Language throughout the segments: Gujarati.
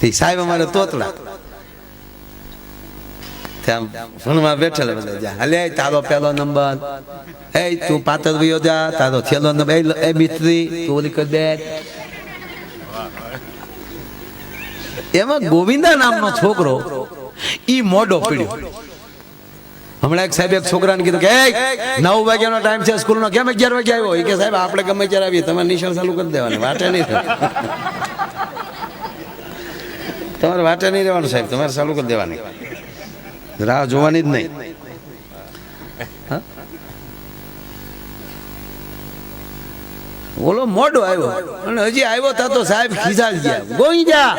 તે સાહેબ અમારે તોતડા ત્યાં ભણવા બેઠેલા બધા જા હલે તારો પહેલો નંબર એ તું પાતર વયો જા તારો છેલ્લો નંબર એ મિત્રી તું ઓલી કરી દે એમાં ગોવિંદા નામનો છોકરો ઈ મોડો પીડ્યો હમણાં એક સાહેબ એક છોકરાને કીધું કે "એય, નવ વાગ્યાનો ટાઈમ છે સ્કૂલનો કેમ અગિયાર વાગે આવ્યો એ કે સાહેબ આપણે ગમે ત્યારે આવીએ તમારે નિશાળ ચાલુ કરી દેવાની વાટે નહીં રહેવાનું. તમારે વાટે નહીં રહેવાનું સાહેબ, તમારે ચાલુ કરી દેવાની. રાહ જોવાની જ નહીં? ઓલો મોડો આવ્યો અને હજી આવ્યો તા સાહેબ ખીજા ગયા. ગોઈ જા.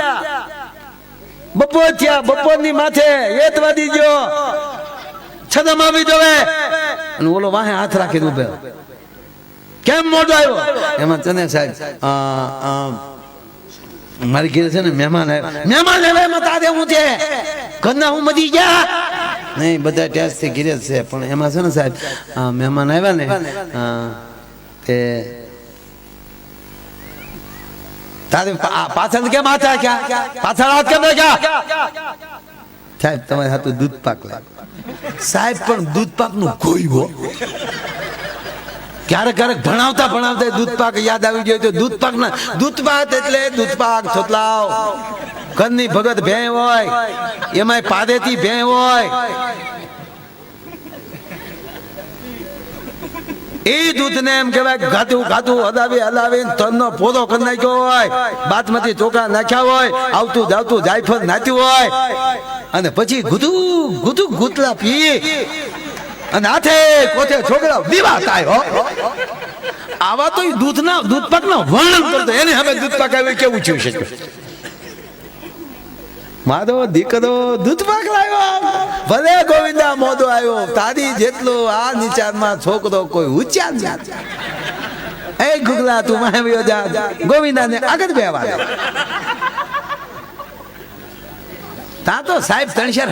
બપોર થયા, બપોરની માથે એતવાદી ગયો. છદમ આવી જોવે. અને ઓલો વાહે હાથ રાખી દઉં કેમ મોડો આવ્યો? એમાં તને સાહેબ મારી ઘેર છે ને મહેમાન આવ્યા. મહેમાન આવ્યા એમાં તારે હું છે? ઘરના હું મધી ગયા? નહીં બધા ટેસ્ટથી ઘીરે છે પણ એમાં છે ને સાહેબ મહેમાન આવ્યા ને તે તારે પાછળ કેમ આચા ક્યાં પાછળ હાથ કેમ રાખ્યા? સાહેબ તમારે હાથું દૂધ પાક લાગ. સાહેબ પણ દૂધ પાકનું કોઈ ક્યારેક ક્યારેક ભણાવતા ભણાવતા દૂધપાક યાદ આવી ગયો તો દૂધ ના દૂધપાક એટલે દૂધપાક છોતલાવ. કનની ભગત ભે હોય એમાં પાદેથી ભે હોય. એ દૂધને એમ કહેવાય ઘાતું ઘાતું હલાવી હલાવી તનનો પોદો કરી નાખ્યો હોય. બાતમાંથી ચોખા નાખ્યા હોય, આવતું જાવતું જાયફળ નાખ્યું હોય. અને પછી ગુધુ ગુધુ ગુતલા પી. અને હાથે કોથે છોકરા દીવા થાય હો. આવા તો દૂધના, દૂધ પાકના વર્ણન કરતો એને હવે દૂધપાક આવી કેવું છે? માધો દીકરો દૂધપાક લાવ્યો. ભલે ગોવિંદા મોદો આવ્યો, તારી જેટલો આ નિચારમાં છોકરો કોઈ ઉચ્ચાર ના એ ગુગલા, તું માહવ્યો જા. ગોવિંદાને આગળ બેવા તા તો સાહેબ તણશેર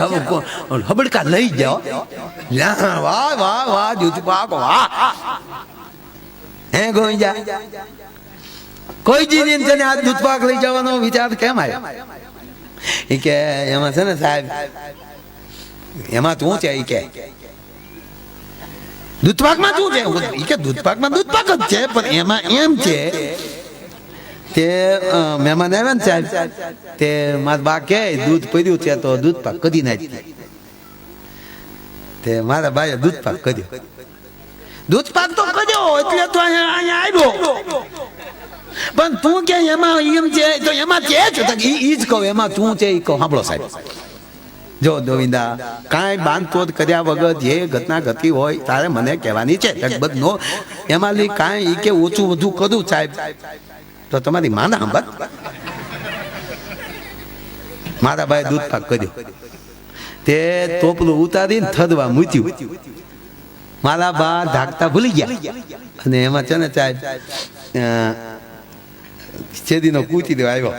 હબડકા લઈ જાઓ. વાહ વાહ વાહ દૂધ પાક વાહ. હે, ગોવિંદા. કોઈ જીવીને તને આ દૂધ પાક લઈ જવાનો વિચાર કેમ આવ્યો? એ કે, એમાં છે ને સાહેબ, એમાં તું છે એ કે. દૂધપાકમાં શું છે? એ કે દૂધપાકમાં દૂધપાક જ છે, પણ એમાં એમ છે તે મહેમાન આવ્યા ને સાહેબ, તે મારા બા કે દૂધ પડ્યું છે તો દૂધપાક કદી નાખી તે મારા બાએ દૂધપાક કર્યો. દૂધપાક તો કર્યો, એટલે તો અહીંયા આવ્યો. પણ તું કે એમાં એમ છે, તો એમાં કે છે ઈ જ કહું, એમાં તું છે, ઈ કહું, સાંભળો સાહેબ. જો ગોવિંદા, કાંઈ બાંધતોડ કર્યા વગર જે ઘટના ઘટી હોય, તારે મને કહેવાની છે, લગભગ નો. એમાં કાંઈ કે ઓછું વધુ કરું સાહેબ. તો તમારી માના હંબત મારા ભાઈ દૂધ પાક કર્યો. તે ટોપલું ઉતારીને થદવા મૂત્યું મારા બા ઢાકતા ભૂલી ગયા. અને એમાં છે ને સાહેબ છેદીનો કૂચી દેવા આવ્યો.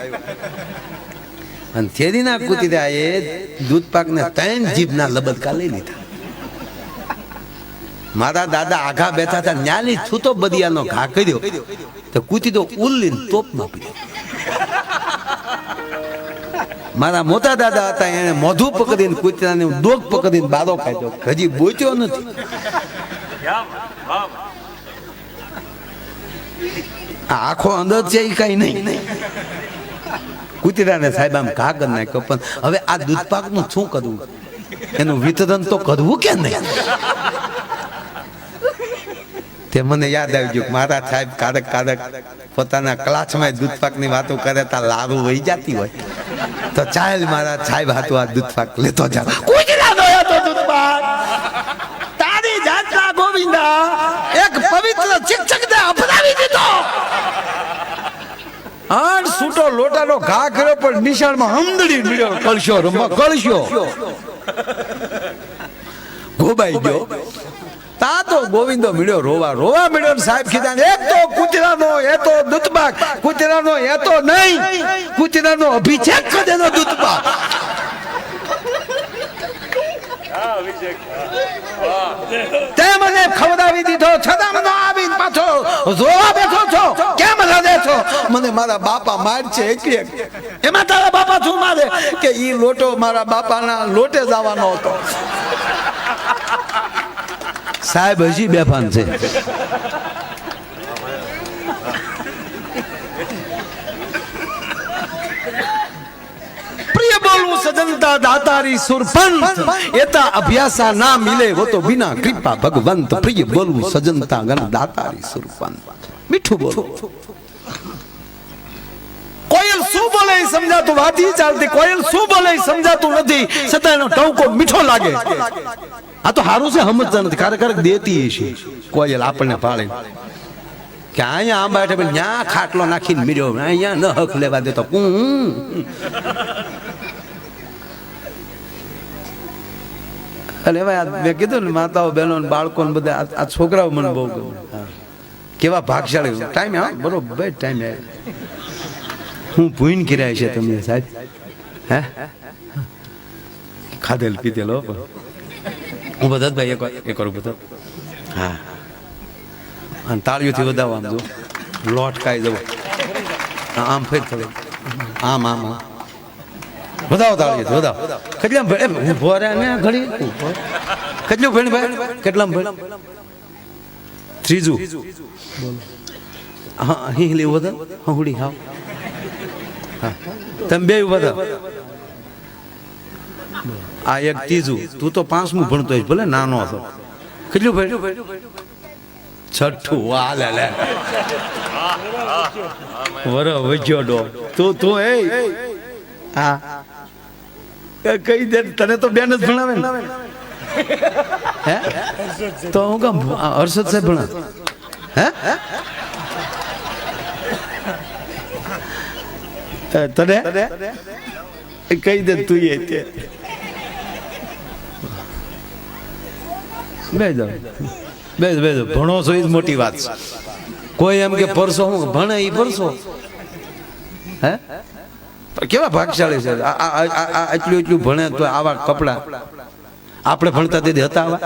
અને છેદીના કૂચી દેવા એ દૂધ પાકને ત્રણ જીભના લબદકા લઈ લીધા. મારા દાદા આઘા બેઠા હતા, ન્યાની છૂતો બદિયાનો ઘા કર્યો તો કૂતી તો ઉલ્લીન તોપમાં પીધો મારા મોટા દાદા હતા, એને મોઢું પકડીને કૂતરાને ડોક પકડીને બારો ખાધો હજી બોચ્યો નથી. આખો અંદર છે એ કઈ નહીં. કૂતરાને સાહેબ આમ ઘા કરી નાખ્યો, પણ હવે આ દૂધપાકનું શું કરવું? એનું વિતરણ તો કરવું કે નહીં? તે મને યાદ આવી ગયું મારા સાહેબ કારક કારક પોતાના ક્લાસમાં દૂધપાકની વાતો કરે તા લારુ વહી જતી હોય. તો ચાલ મારા સાહેબ હાથું આ દૂધપાક લેતો જા. કુજરા દોયો તો દૂધપાક. તારી જાતના ગોવિંદા એક પવિત્ર શિક્ષકને અપનાવી દીધો. આઠ સૂટો લોટાનો ઘા કર્યો, પણ નિશાળમાં હમદડી મળ્યો કળશો રમવા કળશો. ગોબાઈ ગયો. તા તો ગોવિંદો મળ્યો રોવા રોવા મળ્યો ને સાહેબ કીધા એ એક તો કુતરાનો એ તો દૂધબાગ. કુતરાનો એ તો નહીં. કુતરાનો અભિષેક કદેનો દૂધબાગ. તે મને ખવડાવી દીધો છતાં મને આવીને પાછો રોવા બેઠો છો. કેમ હૃદય છો? મને મારા બાપા માર છે એટલે. એમાં તારા બાપા શું મારે? કે ઈ લોટો મારા બાપાના લોટે જવાનો હતો. સાહેબ, હજી બેફાન છે. સદનતા દાતારી સુરપંત એતા અભ્યાસા ના મિલે વો તો વિના કૃપા ભગવંત. પ્રિય બોલવું સજનતા ગણ દાતારી સુરપંત મીઠું બોલો. કોયલ શું બોલે સમજાતું વાત ચાલતી, કોયલ શું બોલે સમજાતું નથી. છતાં એનો ટવકો મીઠો લાગે. આ તો સારું છે સમજતા નથી ક્યારેક ક્યારેક દેતી છે કોયલ આપણને પાળે કે અહીંયા આંબા હેઠે ન્યા ખાટલો નાખીને મીર્યો. અહીંયા ન હક લેવા દેતો. કું અરે ભાઈ મેં કીધું ને માતાઓ, બહેનો બાળકો ને બધા, આ- છોકરાઓ મને બહુ કેવા ભાગશાળી. ટાઈમ હા બરોબર ટાઈમ હું ભૂઈન કર્યા છે તમને સાહેબ. હે? ખાધેલ, પીધેલ, હો, પણ. હું બધા ભાઈ એક એક વાર બધા? હા. અને તાળીઓથી વધાવો આમ જો. લોટ કાઈ જવો આમ ફેર થોડે આમ આમ આમ. વધાવો તાળીઓથી, વધાવો. કેટલા ભણે ઊભો રહે ને ઘડી? કેટલું ભણ ભાઈ? કેટલા ભણ? ત્રીજું. હા અહીં લેવું બધા હંગડી હા. તમે બે બધા આ એક ત્રીજું. તું તો પાંચમું ભણતો હોય ભલે નાનો હતો. કેટલું ભાઈ છઠ્ઠું. વાહ, લે લે. વર વજ્યો ડો. તું તું, એ. હા. કઈ દે, તને તો બેન જ ભણાવે ને. હે? તો હું કામ હર્ષદ સાહેબ ભણા હે? તને? કઈ દે તું એ બે જાવ બે બે ભણો છો એ જ મોટી વાત છે કોઈ એમ કે પરસો હું ભણે એ પરસો હે કેવા ભાગશાળી છે આ- આ આ- આ એટલું ભણે તો આવા કપડા આપણે ભણતા તેથી હતા આવા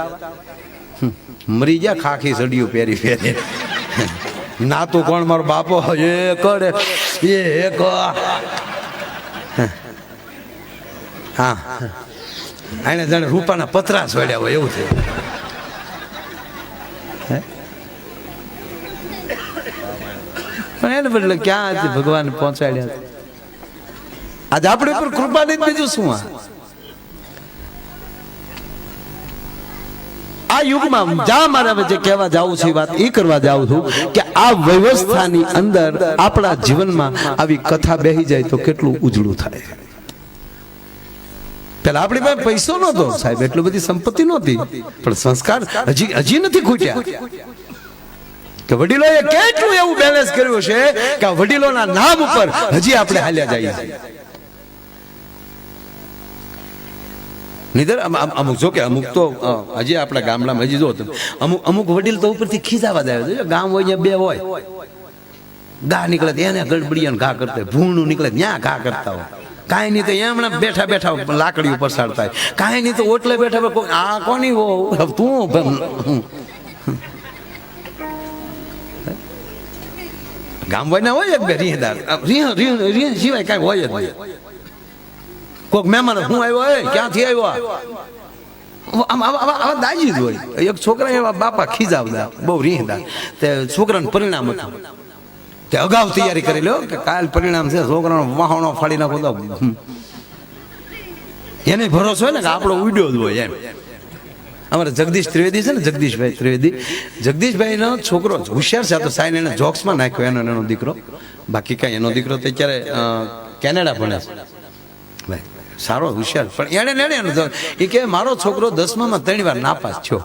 મરી ગયા ખાખી સડિયું પહેરી પહેરી ના તો કોણ મારો બાપો એ કરે એ હા એને જાણે રૂપાના પતરા છોડ્યા હોય એવું થયું હે? પણ એને બદલે ક્યાં આજે ભગવાન પહોંચાડ્યા આજે આપણે પર કૃપા નહીં બીજું શું આ? આ યુગમાં જા મારે જે કહેવા જાઉં છું વાત એ કરવા જાઉં છું કે આ વ્યવસ્થાની અંદર આપણા જીવનમાં આવી કથા બેહી જાય તો કેટલું ઉજળું થાય. પેલા આપણી પાસે પૈસો નહોતો સાહેબ, એટલી બધી સંપત્તિ નહોતી. પણ સંસ્કાર હજી હજી નથી ખૂટ્યા. કે વડીલોએ કેટલું એવું બેલેન્સ કર્યું છે કે વડીલોના નામ ઉપર હજી આપણે હાલ્યા જઈએ. નિધર અમુક જો કે અમુક તો હજી આપણા ગામડામાં હજી જો અમુક અમુક વડીલ તો ઉપરથી ખીજાવા જાય છે. ગામ હોય ત્યાં બે હોય. ગા નીકળે એને ગડબડિયાને ઘા કરતા હોય. ભૂણું નીકળે ત્યાં ઘા કરતા હોય. કાંઈ નહીં તો એમણે બેઠા બેઠા લાકડી ઉપર સાડતા કાંઈ નહીં તો ઓટલે બેઠા આ કોની તું ભમ. ગામ હોય હોય એક બે રીહદાર. રીહ રીહ રીહ સિવાય કાંઈ હોય જ કોઈક મહેમાન હું આવ્યો હે ક્યાંથી આવ્યો? આવા આવા દાજી જ હોય. એક છોકરા એવા બાપા ખીજાવતા, બહુ રીહદાર. તે છોકરાનું પરિણામ તે અગાઉ તૈયારી કરી લો કે કાલ પરિણામ છે, છોકરાનો વાહણો ફાડી નાખો એને ભરોસો હોય ને કે આપણો ઉડ્યો જ હોય એમ. અમારે જગદીશ ત્રિવેદી છે ને, જગદીશભાઈ ત્રિવેદી. જગદીશભાઈનો છોકરો હોશિયાર છે તો સાઈન એને જોક્સમાં નાખ્યો, એનો એનો દીકરો. બાકી કાંઈ એનો દીકરો તો અત્યારે કેનેડા ભણે છે. ભાઈ, સારો, હોશિયાર. પણ એણે એણે એ કે મારો છોકરો દસમામાં ત્રણ વાર નાપાસ થયો.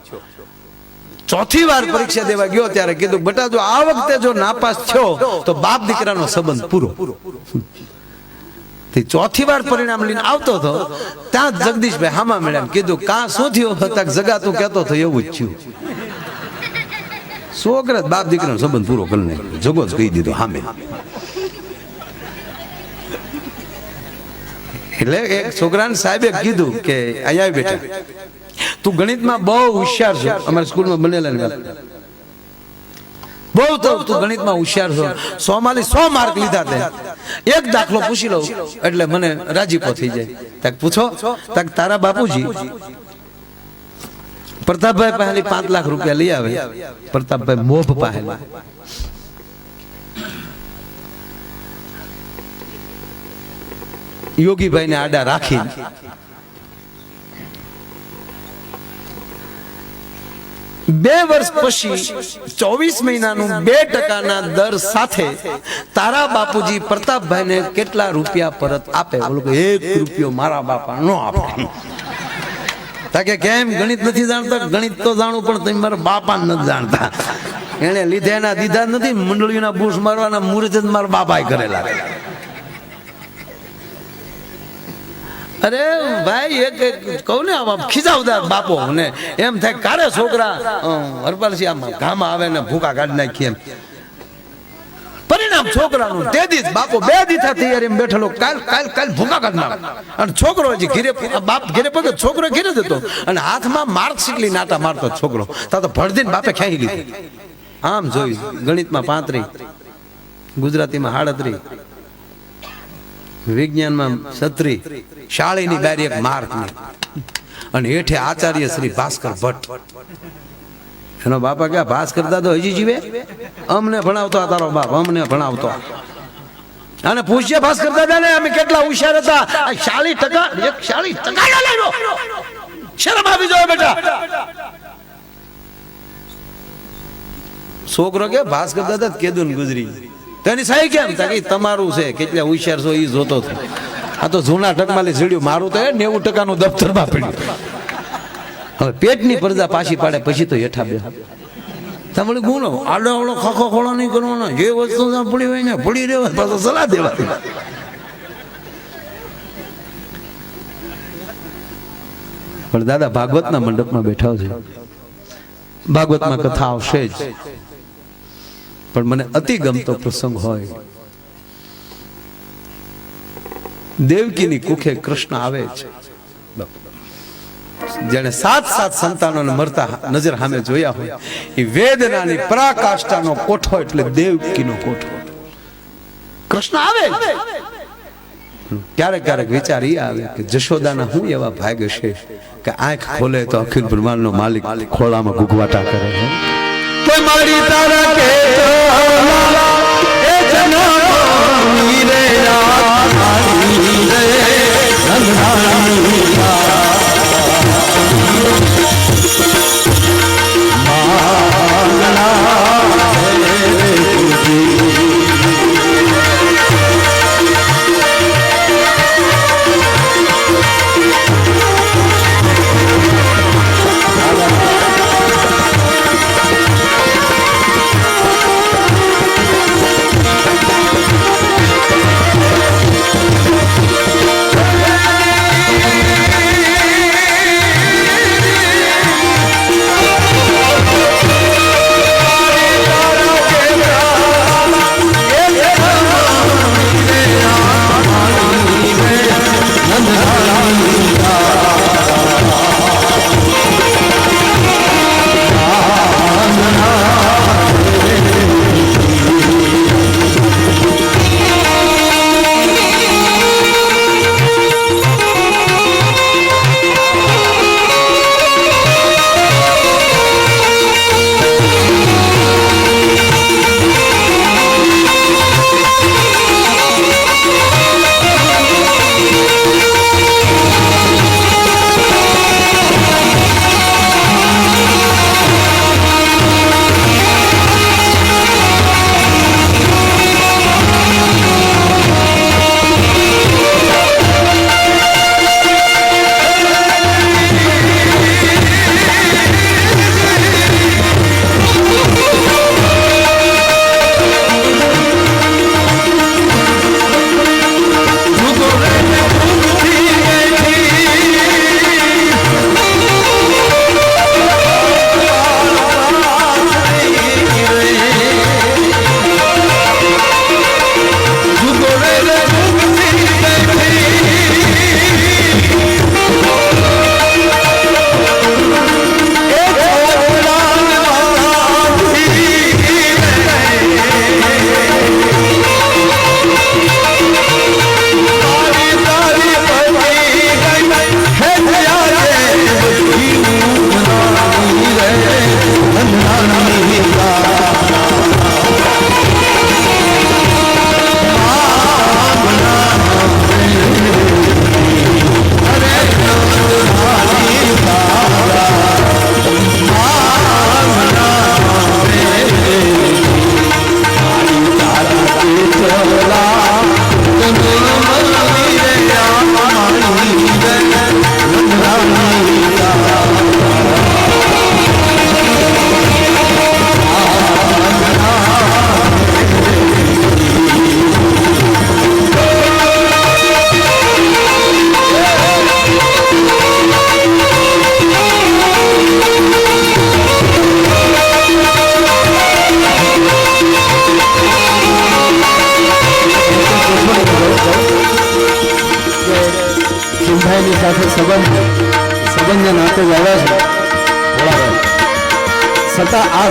ચોથી વાર પરીક્ષા દેવા ગયો ત્યારે કીધું, બટા, જો આ વખતે જો નાપાસ થયો, તો બાપ દીકરાનો સંબંધ પૂરો. તે ચોથી વાર પરિણામ લઈને આવતો હતો, ત્યાં જગદીશભાઈ હામા મેળા કીધું, કા શું થયું? હતા જગાતું કહેતો હતો એવું જ થયું. છોકરા બાપ દીકરાનો સંબંધ પૂરો કરી નાખ્યો. જગો જ કહી દીધો હામે. એટલે એક છોકરાને સાહેબે કીધું કે, અહીંયા બેઠા તું ગણિતમાં બહુ હોશિયાર છો. અમારી સ્કૂલમાં બનેલા. બહુ તો તું ગણિતમાં હોશિયાર છો. સો માંથી સો માર્ક લીધા તે. એક દાખલો પૂછી લઉં, એટલે મને રાજીપો થઈ જાય. તક પૂછો, તક તારા બાપુજી. પ્રતાપભાઈ પહેલી પાંચ લાખ રૂપિયા લઈ આવે. પ્રતાપભાઈ મોભ પહેલા યોગીભાઈને આડા રાખી. બે વર્ષ પછી, ચોવીસ મહિનાનું બે ટકાના દર સાથે તારા બાપુજી પ્રતાપભાઈને કેટલા રૂપિયા પરત આપે? એક રૂપિયો મારા બાપા નો આપે. તાકે કેમ? ગણિત નથી જાણતા? ગણિત તો જાણું, પણ તમે મારા બાપા નથી જાણતા. એને લીધે એના દીધા નથી, મંડળીના બુશ મારવાના મુહૂર્ત મારા બાપાએ કરેલા. અરે ભાઈ, એક કહું ને આમ ખીજાવદાર બાપો ને. એમ થાય, કારે છોકરા? હરપાલસિંહ, આમ ઘામાં આવે ને ભૂકા કાઢી નાખીએ એમ. પરિણામ છોકરાનું તે દી બાપો બે દીથા તૈયારી બેઠેલો, કાલ કાલ કાલ ભૂકા કાઢ અને છોકરો હજી ઘીરે બાપ ઘીરે પગે છોકરો ઘીરે જતો. અને હાથમાં માર્કશીટ લઈ નાટા મારતો છોકરો. તા તો ભળદીને બાપે ખાઈ લીધી. આમ જોયું, ગણિતમાં પાંત્રી, ગુજરાતીમાં હાડત્રી. વિજ્ઞાનમાં છત્રી શાળીની બારી એક માર્ક અને હેઠે આચાર્ય શ્રી ભાસ્કર ભટ્ટ. એનો બાપા ક્યાં ભાસ્કર દાદો હજી જીવે? અમને ભણાવતો તારો બાપ અમને ભણાવતો અને પૂછ્ય ભાસ્કર દાદાને અમે કેટલા હોશિયાર હતા. શાળી ટકા એક શાળી ટકા શરમ આવી જાય બેટા. છોકરો કે ભાસ્કર દાદા કેદુન ને ગુજરી. તેની સાઈ કેમ કે તમારું છે. કેટલા હોશિયાર છો એ જોતો હતો આ તો જૂના ટકમાલી ઝીડ્યું મારું તો એ નેવું ટકાનું દફતરમાં પડ્યું. હવે પેટની પરદા પાછી પાડે, પછી તો હેઠા બે તમારે ગુનો? આડો આવડો ખાખો ખોળો નહીં કરવાનો. જે વસ્તુ પડી હોય ને પડી રહેવા પાછો સલાહ દેવા પણ દાદા ભાગવતના મંડપમાં બેઠા છે. ભાગવતમાં કથા આવશે જ. પણ મને અતિ ગમતો પ્રસંગ હોય. દેવકીની કુખે કૃષ્ણ આવે છે. જેને સાત સાત સંતાનોને મરતા નજર સામે જોયા હોય એ વેદનાની પરાકાષ્ઠાનો કોઠો એટલે દેવકીનો કોઠો. કૃષ્ણ આવે! ક્યારેક ક્યારેક વિચાર એ આવે કે જશોદાના હું એવા ભાગ છે કે આંખ ખોલે તો અખિલ બ્રહ્માંડનો માલિક ખોળામાં ગુગવાટા કરે છે? કે મારી તારા કે એ જનોની રે રે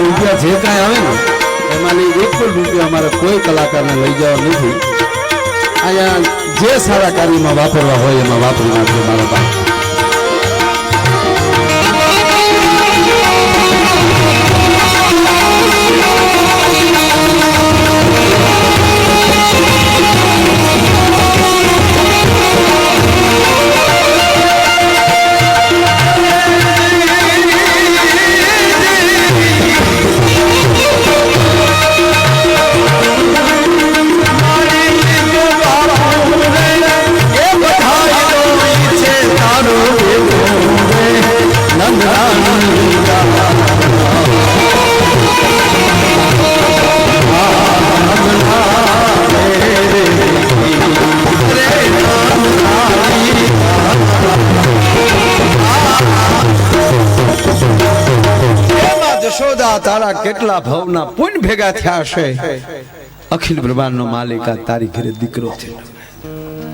રૂપિયા જે કાંઈ આવે ને એમાંની એક પણ રૂપિયા અમારે કોઈ કલાકારને લઈ જવા નથી. અહીંયા જે સારા કાર્યમાં વાપરવા હોય એમાં વાપરી નાખજો મારા ભાઈ. કેટલા ભવના પુણ્ય ભેગા થયા છે. અખિલ બ્રહ્માંડનો માલિક આ તારી ઘરે દીકરો છે.